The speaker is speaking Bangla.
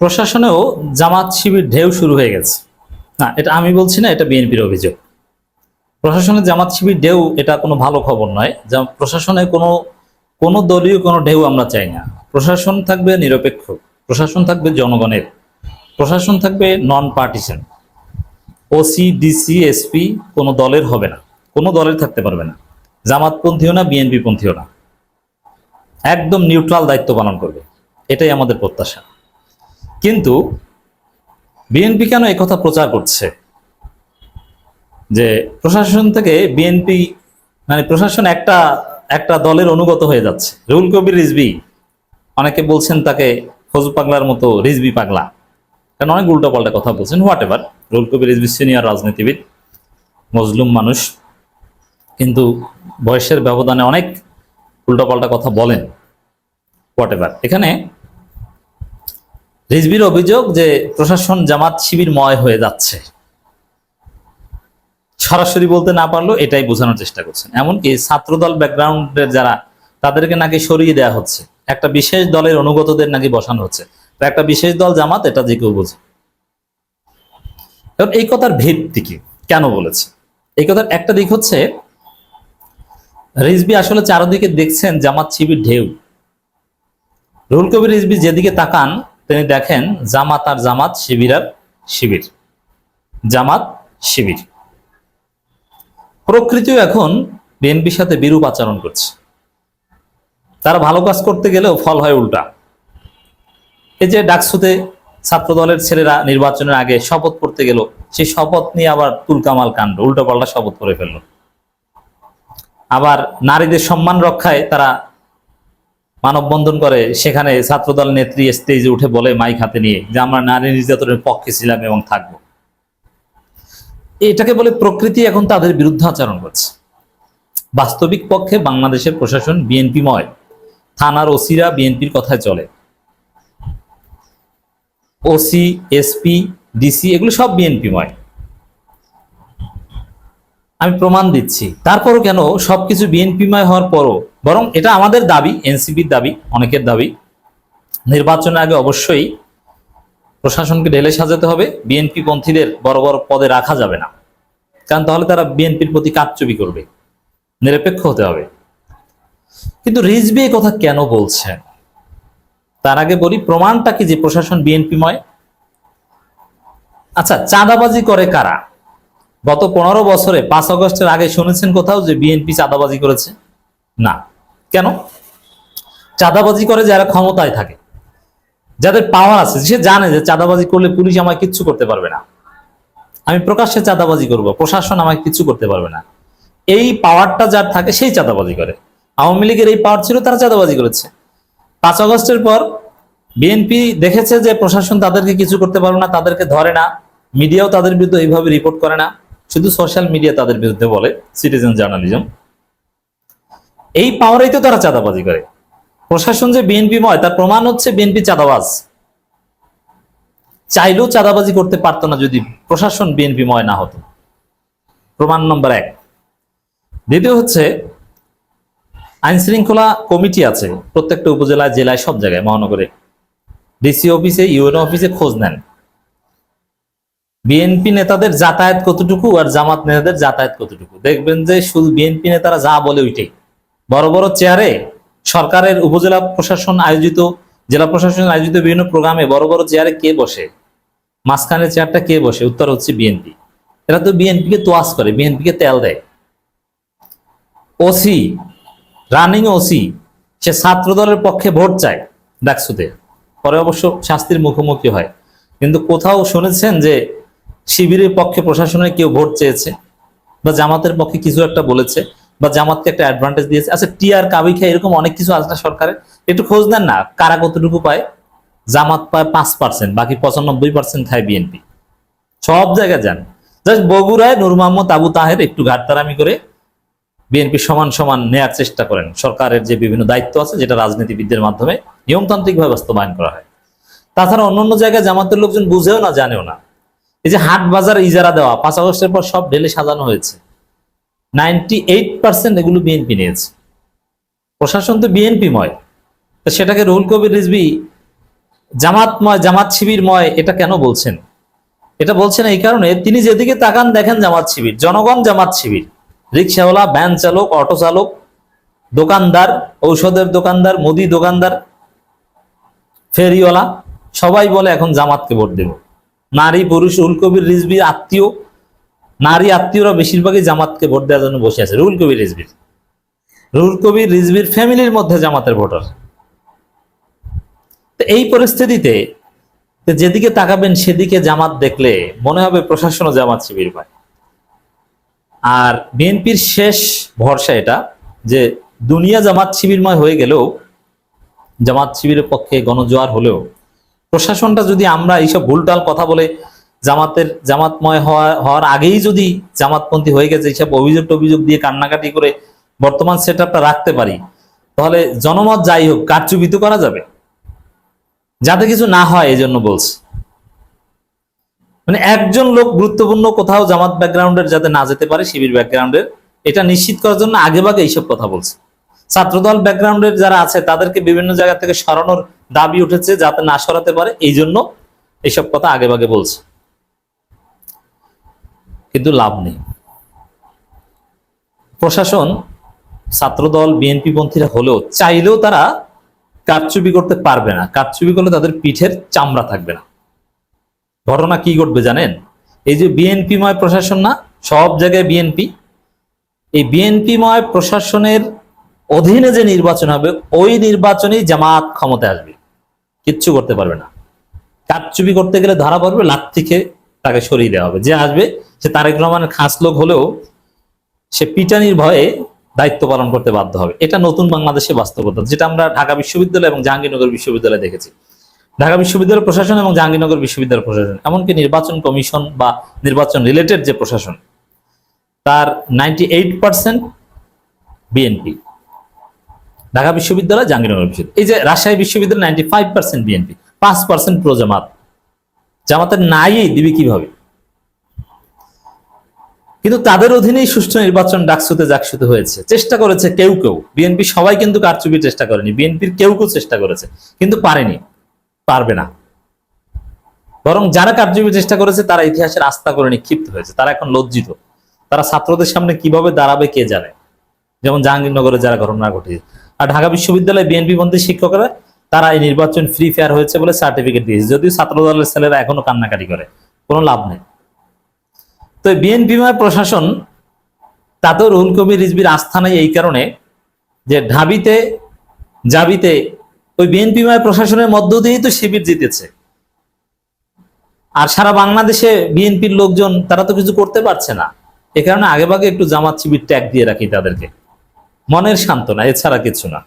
প্রশাসনেও জামাত শিবির ঢেউ শুরু হয়ে গেছে। না, এটা আমি বলছি না, এটা বিএনপির অভিযোগ। প্রশাসনে জামাত শিবির ঢেউ, এটা কোনো ভালো খবর নয়। প্রশাসনে কোনো কোনো দলীয় কোনো ঢেউ আমরা চাই না। প্রশাসন থাকবে নিরপেক্ষ, প্রশাসন থাকবে জনগণের, প্রশাসন থাকবে non partisan OC DC SP কোনো দলের হবে না, কোনো দলের থাকতে পারবে না। জামাতপন্থীও না বিএনপি পন্থীও না। একদম নিউট্রাল দায়িত্ব পালন করবে। এটাই আমাদের প্রত্যাশা। কিন্তু বিএনপি কেন কথা প্রচার করছে? যে প্রশাসন থেকে বিএনপি মানে প্রশাসন একটা একটা দলের অনুগত হয়ে যাচ্ছে। রুল কবির রিজবি অনেকে বলছেন তাকে ফজু পাগলার মতো রিজবি পাগলা। কারণ অনেক উল্টোপাল্টা কথা বলছেন whatever rule Kabir Rizvi senior রাজনীতিবিদ, মজলুম মানুষ। কিন্তু বয়সের ব্যবধানে অনেক উল্টোপাল্টা কথা বলেন হোয়াট এভার এখানে রিজবির অভিযোগ যে প্রশাসন জামাত শিবির ময় হয়ে যাচ্ছে। সরাসরি বলতে না পারলেও এটাই বোঝানোর চেষ্টা করছেন। এমনকি ছাত্রদল ব্যাকগ্রাউন্ডের যারা, তাদেরকে নাকি সরিয়ে দেওয়া হচ্ছে। একটা বিশেষ দলের অনুগতদের নাকি বসানো হচ্ছে। একটা বিশেষ দল জামাত, এটা যে কেউ বোঝে। এই কথার ভিত্তি কি? কেন বলেছে? এই কথার একটা দিক হচ্ছে রিজবি আসলে চারদিকে দেখছেন জামাত শিবির ঢেউ। রুহুল কবির রিজবি যেদিকে তাকান তিনি দেখেন জামাত আর জামাত শিবির আর শিবির। জামাত শিবির। প্রকৃতিও এখন বিএনপির সাথে বিরূপ আচরণ করছে। তারা ভালো কাজ করতে গেলেও ফল হয় উল্টা। এই যে ডাকসুতে ছাত্র দলের ছেলেরা নির্বাচনের আগে শপথ করতে গেল, সেই শপথ নিয়ে আবার তুলকামাল কাণ্ড উল্টো পাল্টা শপথ করে ফেলল। আবার নারীদের সম্মান রক্ষায় তারা মানববন্ধন করে, সেখানে ছাত্রদল নেত্রী স্টেজে উঠে বলে মাইক হাতে নিয়ে যে আমরা নারী নির্যাতনের পক্ষে ছিলাম এবং থাকব। এটাকে বলে প্রকৃতি এখন তাদের বিরুদ্ধে আচরণ করছে। বাস্তবিক পক্ষে বাংলাদেশের প্রশাসন বিএনপিময়, থানার ওসিরা বিএনপির কথায় চলে। ওসি, এসপি, ডিসি এগুলো সব বিএনপিময়। আমি প্রমাণ দিচ্ছি। তারপরও কেন সবকিছু বিএনপিময় হওয়ার পরও বরং এটা আমাদের দাবি, এনসিপির দাবি, অনেকের দাবি। নির্বাচনের আগে অবশ্যই প্রশাসনকে ঢেলে সাজাতে হবে, বিএনপি পন্থীদের বড় বড় পদে রাখা যাবে না। কারণ তাহলে তারা বিএনপির প্রতি কারচুপি করবে, নিরপেক্ষ হতে হবে। কিন্তু রিজবি কথা কেন বলছেন? তার আগে বলি, প্রমাণটা কি যে প্রশাসন বিএনপিময়? আচ্ছা চাঁদাবাজি করে কারা? গত পনেরো বছরে, পাঁচ আগস্টের আগে শুনেছেন কোথাও যে বিএনপি চাঁদাবাজি করেছে? না। কেন? চাঁদাবাজি করে যারা ক্ষমতায় থাকে। যাদের পাওয়ার আছে, সে জানে যে চাঁদাবাজি করলে পুলিশ আমায় কিচ্ছু করতে পারবে না। আমি প্রকাশ্যে চাঁদাবাজি করব, প্রশাসন আমায় কিচ্ছু করতে পারবে না। এই পাওয়ারটা যার থাকে, সেই চাঁদাবাজি করে। আওয়ামী লীগের এই পাওয়ার ছিল, তারা চাঁদাবাজি করেছে। পাঁচ আগস্টের পর বিএনপি দেখেছে যে প্রশাসন তাদেরকে কিছু করতে পারবে না, তাদেরকে ধরে না। মিডিয়াও তাদের বিরুদ্ধে এইভাবে রিপোর্ট করে না। শুধু সোশ্যাল মিডিয়া তাদের বিরুদ্ধে বলে সিটিজেন জার্নালিজম এই পাওয়ারেই তো তারা চাঁদাবাজি করে। প্রশাসন যে বিএনপি ময় তার প্রমাণ হচ্ছে বিএনপি চাঁদাবাজ। চাইলেও চাঁদাবাজি করতে পারতো না যদি প্রশাসন বিএনপি ময় না হতো। প্রমাণ নম্বর এক। দ্বিতীয় হচ্ছে আইন শৃঙ্খলা কমিটি আছে প্রত্যেকটা উপজেলায়, জেলায়, সব জায়গায়, মহানগরে। ডিসি অফিসে ইউএনও অফিসে খোঁজ নেন। বিএনপি নেতাদের যাতায়াত কতটুকু আর জামাত নেতাদের যাতায়াত কতটুকু? দেখবেন যে শুধু বিএনপি নেতারা যা বলে ওইটাই। বড় বড় চেয়ারে সরকারের উপজেলা প্রশাসন আয়োজিত, জেলা প্রশাসন আয়োজিত বিভিন্ন প্রোগ্রামে বড় বড় চেয়ারে কে বসে? মাঝখানের চেয়ারটা কে বসে? উত্তর হচ্ছে বিএনপি এরা তো বিএনপিকে তোয়াজ করে বিএনপিকে তেল দেয়। ওসি রানিং ওসি সে ছাত্র দলের পক্ষে ভোট চায় ডাকসুতে। পরে অবশ্য শাস্তির মুখোমুখি হয়। কিন্তু কোথাও শুনেছেন যে শিবিরের পক্ষে প্রশাসনে কেউ ভোট চেয়েছে? বা জামাতের পক্ষে কিছু একটা বলেছে? বা জামাতকে একটা অ্যাডভান্টেজ দিয়েছে। আচ্ছা টিআর কাবি খাই এরকম অনেক কিছু আছে না সরকারের একটু খোঁজ নেন না, কারা কতটুকু পায়? জামাত পায় পাঁচ পার্সেন্ট বাকি পঁচানব্বই পার্সেন্ট খায় বিএনপি সব জায়গায় যান। জাস্ট বগুড়ায় নূর মোহাম্মদ আবু তাহের একটু ঘাটতারামি করে বিএনপি সমান সমান নেয়ার চেষ্টা করেন। সরকারের যে বিভিন্ন দায়িত্ব আছে, যেটা রাজনীতিবিদদের মাধ্যমে নিয়মতান্ত্রিকভাবে বাস্তবায়ন করা হয়। তাছাড়া অন্যান্য জায়গায় জামাতের লোকজন বুঝেও না, জানেও না। এই যে হাট বাজার ইজারা দেওয়া, পাঁচ আগস্টের পর সব ঢেলে সাজানো হয়েছে। নাইনটি এইট পার্সেন্ট এগুলো বিএনপি নিয়েছে। প্রশাসন তো বিএনপি ময় তো সেটাকে রুহুল কবির রিজবি জামাতময়, জামাত শিবিরময় এটা কেন বলছেন? এটা বলছেন এই কারণে তিনি যেদিকে তাকান দেখেন জামাত শিবির, জনগণ জামাত শিবির। রিক্সাওয়ালা, ভ্যান চালক, অটো চালক, দোকানদার, ঔষধের দোকানদার, মুদি দোকানদার, ফেরিওয়ালা, সবাই বলে এখন জামাতকে ভোট দেব। নারী, পুরুষ, রুল কবির আত্মীয় নারী আত্মীয়রা বেশিরভাগই জামাতকে ভোট দেওয়ার জন্য বসে আছে। রুল কবির রিজবির রুল কবির রিজবির ফ্যামিলির মধ্যে জামাতের ভোটার। তো এই পরিস্থিতিতে যেদিকে তাকাবেন সেদিকে জামাত দেখলে মনে হবে প্রশাসনও জামাত শিবির পায়। আর বিএনপির শেষ ভরসা এটা যে দুনিয়া জামাত শিবিরময় হয়ে গেলেও, জামাত শিবিরের পক্ষে গণজোয়ার হলেও, প্রশাসনটা যদি আমরা এইসব ভুলটাল কথা বলে জামাতের জামাতময় হওয়া, হওয়ার আগেই যদি জামাতপন্থী হয়ে গেছে এইসব অভিযোগ টভিযোগ দিয়ে কান্নাকাটি করে বর্তমান সেট রাখতে পারি, তাহলে জনমত যাই হোক, কারচুপি তো করা যাবে। যাতে কিছু না হয় এই জন্য বলছি। মানে একজন লোক গুরুত্বপূর্ণ কোথাও জামাত ব্যাকগ্রাউন্ডের যাতে না যেতে পারে, শিবির ব্যাকগ্রাউন্ডের, এটা নিশ্চিত করার জন্য আগে ভাগে এইসব কথা বলছে। ছাত্রদল ব্যাকগ্রাউন্ডের যারা আছে, তাদেরকে বিভিন্ন জায়গা থেকে সরানোর দাবি উঠেছে, যাতে না সরাতে পারে এই জন্য এইসব কথা আগে ভাগে বলছে। কিন্তু লাভ নেই। প্রশাসন, ছাত্রদল বিএনপি পন্থীরা হলেও চাইলেও তারা কারচুপি করতে পারবে না। কারচুপি করলে তাদের পিঠের চামড়া থাকবে না। ঘটনা কি ঘটবে জানেন? এই যে বিএনপিময় প্রশাসন না, সব জায়গায় বিএনপি। এই বিএনপিময় প্রশাসনের অধীনে যে নির্বাচন হবে, ওই নির্বাচনেই জামাত ক্ষমতায় আসবে। কিচ্ছু করতে পারবে না। কারচুপি করতে গেলে ধরা পড়বে লাত্তিকে তাকে সরিয়ে দেওয়া হবে। যে আসবে, সে তারেক রহমানের খাস লোক হলেও সে পিটানির ভয়ে দায়িত্ব পালন করতে বাধ্য হবে। এটা নতুন বাংলাদেশে বাস্তবতা, যেটা আমরা ঢাকা বিশ্ববিদ্যালয় এবং জাহাঙ্গীরনগর বিশ্ববিদ্যালয়ে দেখেছি। ঢাকা বিশ্ববিদ্যালয় প্রশাসন এবং জাহাঙ্গীরনগর বিশ্ববিদ্যালয় প্রশাসন, এমনকি নির্বাচন কমিশন বা নির্বাচন রিলেটেড যে প্রশাসন, তার ninety eight percent BNP. Dhaka বিশ্ববিদ্যালয়, জাহাঙ্গীরনগর বিশ্ববিদ্যালয়। এই যে রাজশাহী বিশ্ববিদ্যালয়, নাইনটি ফাইভ পার্সেন্ট বিএনপি, পাঁচ পার্সেন্ট প্রো জামাত জামাতের নাই দিবি কীভাবে? কিন্তু তাদের অধীনেই সুষ্ঠু নির্বাচন ডাকসুতে জাকসুতে হয়েছে। চেষ্টা করেছে কেউ কেউ। বিএনপি সবাই কিন্তু কারচুপির চেষ্টা করেনি। বিএনপির কেউ কেউ চেষ্টা করেছে, কিন্তু পারেনি, পারবে না। বরং যারা কারচুপির চেষ্টা করেছে, তারা ইতিহাসের আস্থা করে নিক্ষিপ্ত হয়েছে। তারা এখন লজ্জিত। তারা ছাত্রদের সামনে কীভাবে দাঁড়াবে, কে জানে? যেমন জাহাঙ্গীরনগরে যারা ঘটনা ঘটেছে আর ঢাকা বিশ্ববিদ্যালয়ে বিএনপি বন্ধী শিক্ষকরা তারা এই নির্বাচন ফ্রি ফেয়ার হয়েছে বলে সার্টিফিকেট দিয়েছে। যদিও ছাত্র দলের ছেলেরা এখনও কান্নাকাটি করে, কোনো লাভ নেই। তো বিএনপিময় প্রশাসন, তাতেও রুহুল কবির রিজবির আস্থা নেই এই কারণে যে ঢাবিতে, জাবিতে ওই বিএনপিময় প্রশাসনের মধ্য দিয়েই তো শিবির জিতেছে। আর সারা বাংলাদেশে বিএনপির লোকজন, তারা তো কিছু করতে পারছে না। এ কারণে আগেভাগে একটু জামাত শিবির ট্যাগ দিয়ে রাখি তাদেরকে। মনের সান্ত্বনা, এছাড়া কিছু না।